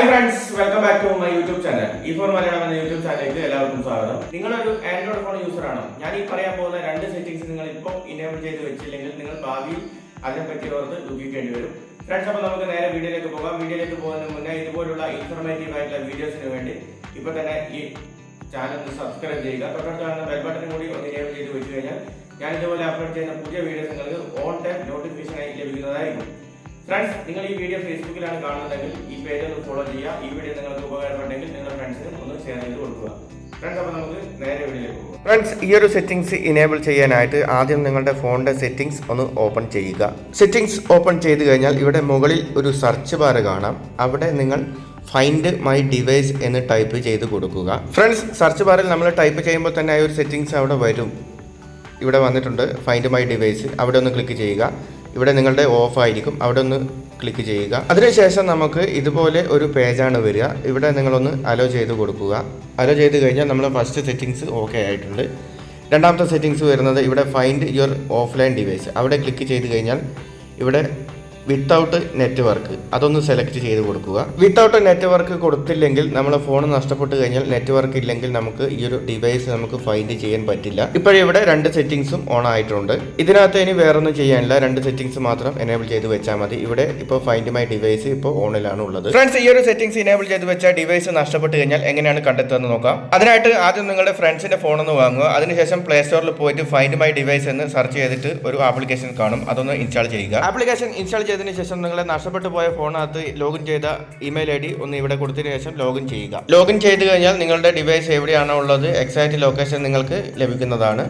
Hi friends welcome back to my YouTube channel E for Malayalam എന്ന YouTube ചാനലിലേക്ക് എല്ലാവർക്കും സ്വാഗതം. നിങ്ങളൊരു ആൻഡ്രോയിഡ് ഫോൺ യൂസർ ആണോ? ഞാൻ ഈ പറയാൻ പോകുന്ന രണ്ട് സെറ്റിംഗ്സ് നിങ്ങൾ ഇപ്പോൾ ഇനേബിൾ ചെയ്ത് വെച്ചില്ലെങ്കിൽ നിങ്ങൾ ഭാവിയിൽ അതിനെപ്പറ്റി ഓർത്ത് ദുഃഖിക്കേണ്ടി വരും. ഫ്രണ്ട്സ് അപ്പോൾ നമുക്ക് നേരെ വീഡിയോയിലേക്ക് പോകാം. വീഡിയോയിലേക്ക് പോകുന്നതിന് മുന്നേ ഇതുപോലുള്ള ഇൻഫർമേറ്റീവ് ആയിട്ടുള്ള വീഡിയോസിന് വേണ്ടി ഇപ്പോൾ തന്നെ ഈ ചാനൽ ഒന്ന് സബ്സ്ക്രൈബ് ചെയ്യുക. തൊട്ടടുത്ത് കാണുന്ന ബെൽ ബട്ടൺ കൂടി ഒന്ന് ഇനേബിൾ ചെയ്ത് വെച്ച് കഴിഞ്ഞാൽ ഞാൻ ഇതുപോലെ അപ്ലോഡ് ചെയ്യുന്ന പുതിയ വീഡിയോസ് നിങ്ങൾക്ക് ഓൺ ടൈം നോട്ടിഫിക്കേഷൻ ആയി ലഭിക്കുന്നതായിരിക്കും. ഫ്രണ്ട്സ് നിങ്ങൾ ഈ വീഡിയോ ഫേസ്ബുക്കിലാണ് കാണുന്നതെങ്കിൽ ഈ പേജ് ഒന്ന് ഫോളോ ചെയ്യുക. ഈ വീഡിയോ നിങ്ങൾക്ക് ഉപകാരപ്പെട്ടെങ്കിൽ നിങ്ങളുടെ ഫ്രണ്ട്സിനും ഒന്ന് ഷെയർ ചെയ്ത് കൊടുക്കുക. ഫ്രണ്ട്സ് ഈ ഒരു സെറ്റിംഗ്സ് ഇനേബിൾ ചെയ്യാനായിട്ട് ആദ്യം നിങ്ങളുടെ ഫോണിന്റെ സെറ്റിംഗ്സ് ഒന്ന് ഓപ്പൺ ചെയ്യുക. സെറ്റിംഗ്സ് ഓപ്പൺ ചെയ്ത് കഴിഞ്ഞാൽ ഇവിടെ മുകളിൽ ഒരു സെർച്ച് ബാർ കാണാം. അവിടെ നിങ്ങൾ ഫൈൻഡ് മൈ ഡിവൈസ് എന്ന് ടൈപ്പ് ചെയ്ത് കൊടുക്കുക. ഫ്രണ്ട്സ് സെർച്ച് ബാറിൽ നമ്മൾ ടൈപ്പ് ചെയ്യുമ്പോൾ തന്നെ ആ ഒരു സെറ്റിംഗ്സ് അവിടെ വരും. ഇവിടെ വന്നിട്ടുണ്ട് ഫൈൻഡ് മൈ ഡിവൈസ് അവിടെ ഒന്ന് ക്ലിക്ക് ചെയ്യുക. ഇവിടെ നിങ്ങളുടെ ഓഫ് ആയിരിക്കും. അവിടെ ഒന്ന് ക്ലിക്ക് ചെയ്യുക. അതിനുശേഷം നമുക്ക് ഇതുപോലെ ഒരു പേജാണ് വരിക. ഇവിടെ നിങ്ങളൊന്ന് അലോ ചെയ്ത് കൊടുക്കുക. അലോ ചെയ്ത് കഴിഞ്ഞാൽ നമ്മൾ ഫസ്റ്റ് സെറ്റിങ്സ് ഓക്കെ ആയിട്ടുണ്ട്. രണ്ടാമത്തെ സെറ്റിങ്സ് വരുന്നത് ഇവിടെ ഫൈൻഡ് യുവർ ഓഫ്ലൈൻ ഡിവൈസ് അവിടെ ക്ലിക്ക് ചെയ്ത് കഴിഞ്ഞാൽ ഇവിടെ വിത്തൗട്ട് നെറ്റ്വർക്ക് അതൊന്ന് സെലക്ട് ചെയ്ത് കൊടുക്കുക. വിത്തൗട്ട് നെറ്റ്വർക്ക് കൊടുത്തില്ലെങ്കിൽ നമ്മളെ ഫോൺ നഷ്ടപ്പെട്ട് കഴിഞ്ഞാൽ നെറ്റ്വർക്ക് ഇല്ലെങ്കിൽ നമുക്ക് ഈ ഒരു ഡിവൈസ് നമുക്ക് ഫൈൻഡ് ചെയ്യാൻ പറ്റില്ല. ഇപ്പോഴിവിടെ രണ്ട് സെറ്റിംഗ്സും ഓൺ ആയിട്ടുണ്ട്. ഇതിനകത്ത് ഇനി വേറൊന്നും ചെയ്യാനില്ല. രണ്ട് സെറ്റിംഗ്സ് മാത്രം എനേബിൾ ചെയ്ത് വെച്ചാൽ മതി. ഇവിടെ ഇപ്പോൾ ഫൈൻഡ് മൈ ഡിവൈസ് ഇപ്പോൾ ഓണിലാണ് ഉള്ളത്. ഫ്രണ്ട്സ് ഈ ഒരു സെറ്റിംഗ്സ് എനേബിൾ ചെയ്ത് വെച്ചാൽ ഡിവൈസ് നഷ്ടപ്പെട്ട് കഴിഞ്ഞാൽ എങ്ങനെയാണ് കണ്ടെത്തുന്നത് നോക്കാം. അതിനായിട്ട് ആദ്യം നിങ്ങളുടെ ഫ്രണ്ട്സിന്റെ ഫോൺ ഒന്ന് വാങ്ങുക. അതിനുശേഷം പ്ലേ സ്റ്റോറിൽ പോയിട്ട് ഫൈൻഡ് മൈ ഡിവൈസ് എന്ന് സെർച്ച് ചെയ്തിട്ട് ഒരു ആപ്ലിക്കേഷൻ കാണും. അതൊന്ന് ഇൻസ്റ്റാൾ ചെയ്യുക. ആപ്ലിക്കേഷൻ ഇൻസ്റ്റാൾ ചെയ്തതിന് ശേഷം നിങ്ങളെ നഷ്ടപ്പെട്ടു പോയ ഫോണിനകത്ത് ലോഗിൻ ചെയ്ത ഇമെയിൽ ഐ ഡി ഒന്ന് ഇവിടെ കൊടുത്തതിന് ശേഷം ലോഗിൻ ചെയ്യുക. ലോഗിൻ ചെയ്ത് കഴിഞ്ഞാൽ നിങ്ങളുടെ ഡിവൈസ് എവിടെയാണോ ഉള്ളത് എക്സാക്ട് ലൊക്കേഷൻ നിങ്ങൾക്ക് ലഭിക്കുന്നതാണ്.